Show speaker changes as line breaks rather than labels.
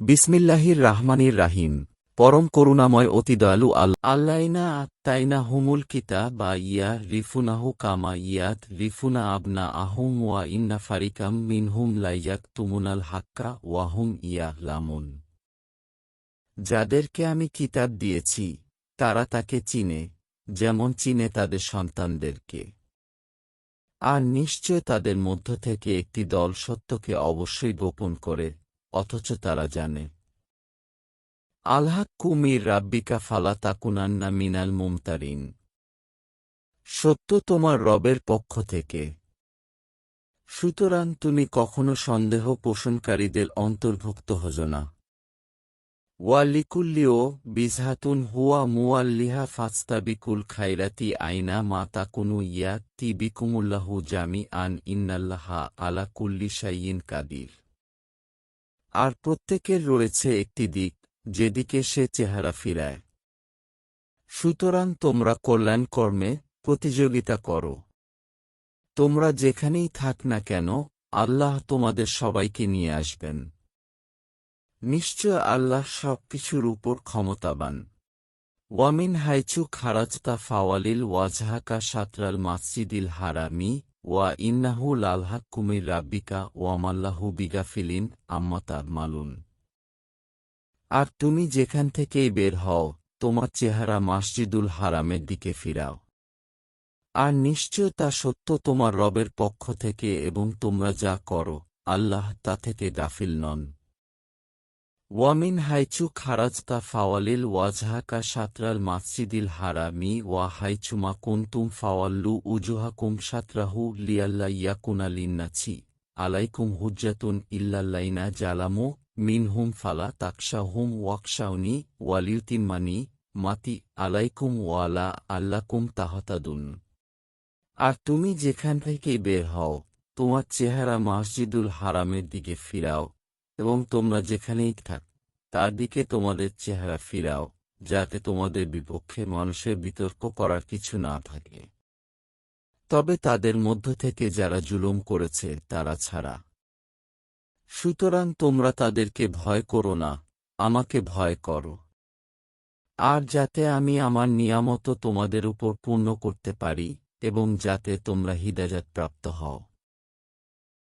বিসমিল্লাহির রাহমানির রাহিম। পরম করুণাময় অতি দয়ালু আল আল্লাইনা আত্মাইনা হুমুল কিতা বা ইয়া রিফুনাহু কামা ইয়াত রিফুনা আবনা আহুম ওয়া ইন্না ফারিকাম মিনহুম লাইয়াক তুমুনাল হাক্কা ওয়াহুম ইয়া লামুন যাদেরকে আমি কিতাব দিয়েছি, তারা তাকে চিনে, যেমন চিনে তাদের সন্তানদেরকে। আর নিশ্চয় তাদের মধ্য থেকে একটি দল সত্যকে অবশ্যই গোপন করে অথচ তারা জানে। আল্লাহ কুমির রাব্বিকা ফালা তাকুনান্না মিনাল মুমতারিন। সত্য তোমার রবের পক্ষ থেকে। সুতরাং তুমি কখনো সন্দেহ পোষণকারীদের অন্তর্ভুক্ত হজ না। ওয়ালিকুল্লিও বিজহাতুন হুয়া মুয়াল্লিহা ফাস্তাবিকুল খাইরাতি আইনা মাতা কুনু ইয়াতি বিকুমুল্লাহু জামি আন ইন্নাল্লাহা আলা কুল্লি কাদির। আর প্রত্যেকের রয়েছে একটি দিক, যেদিকে সে চেহারা ফিরায়। সুতরাং তোমরা কল্যাণ কর্মে প্রতিযোগিতা করো। তোমরা যেখানেই থাক না কেন, আল্লাহ তোমাদের সবাইকে নিয়ে আসবেন। নিশ্চয় আল্লাহ সব কিছুর উপর ক্ষমতাবান। ওয়ামিন হাইচু খারাজতা ফাওয়ালিল ওয়াজহাকা সাতরাল মাসজিদিল হারামি। ওয়া ইন্নাহু লালহাক কুমির রাব্বিকা ওয়ামাল্লাহু বিগাফিলিন আম্মাতা মালুন আর তুমি যেখান থেকেই বের হও, তোমার চেহারা মাসজিদুল হারামের দিকে ফিরাও। আর নিশ্চয় তা সত্য তোমার রবের পক্ষ থেকে এবং তোমরা যা করো, আল্লাহ তা থেকে গাফিল নন। ওয়ামিন হাইচু খারাজতা ফাওয়ালিল ওয়াজহাকা সাতরাল মাসজিদিল হারামি ওয়া হাইচুমা কুন্তুম ফাওয়াল্লু উজুহাকুম সাতরাহু লিয়াল্লা ইয়াকুনা লিন্নাছি। আলাইকুম হুজ্জাতুন ইল্লাল্লাইনা জালামু মিনহুম ফালা তাকশাহুম ওয়াকশাউনি ওয়ালিউতিম্মানি মাতি আলাইকুম ওয়ালা আল্লাকুম তাহতাদুন। আর তুমি যেখান থেকে বের হও, তোমার চেহারা মসজিদুল হারামের দিকে ফিরাও। এবং তোমরা যেখানেই থাক, তার দিকে তোমাদের চেহারা ফিরাও, যাতে তোমাদের বিপক্ষে মানুষের বিতর্ক করার কিছু না থাকে। তবে তাদের মধ্য থেকে যারা জুলুম করেছে, তারা ছাড়া। সুতরাং তোমরা তাদেরকে ভয় করো না, আমাকে ভয় করো। আর যাতে আমি আমার নিয়ামত তোমাদের উপর পূর্ণ করতে পারি, এবং যাতে তোমরা হিদাজাত প্রাপ্ত হও।